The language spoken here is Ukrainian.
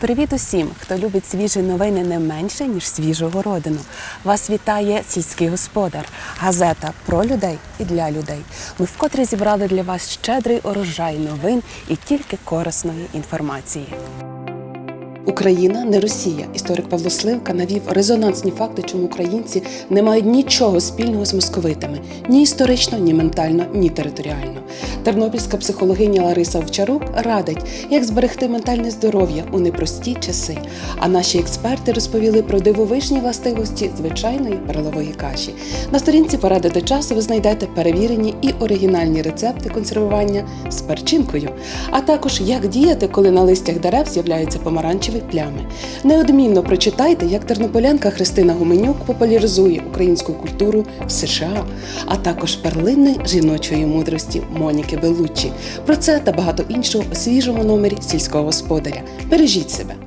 Привіт усім, хто любить свіжі новини не менше, ніж свіжу городину. Вас вітає сільський господар, газета про людей і для людей. Ми вкотре зібрали для вас щедрий урожай новин і тільки корисної інформації. Україна не Росія. Історик Павло Сливка навів резонансні факти, чому українці не мають нічого спільного з московитами ні історично, ні ментально, ні територіально. Тернопільська психологиня Лариса Овчарук радить, як зберегти ментальне здоров'я у непрості часи. А наші експерти розповіли про дивовижні властивості звичайної перелової каші. На сторінці «Порадити часу ви знайдете перевірені і оригінальні рецепти консервування з перчинкою, а також як діяти, коли на листях дерев з'являються помаранчеві плями. Неодмінно прочитайте, як тернополянка Христина Гуменюк популяризує українську культуру в США, а також перлини жіночої мудрості Моніки Белуччі. Про це та багато іншого у свіжому номері сільського господаря. Бережіть себе!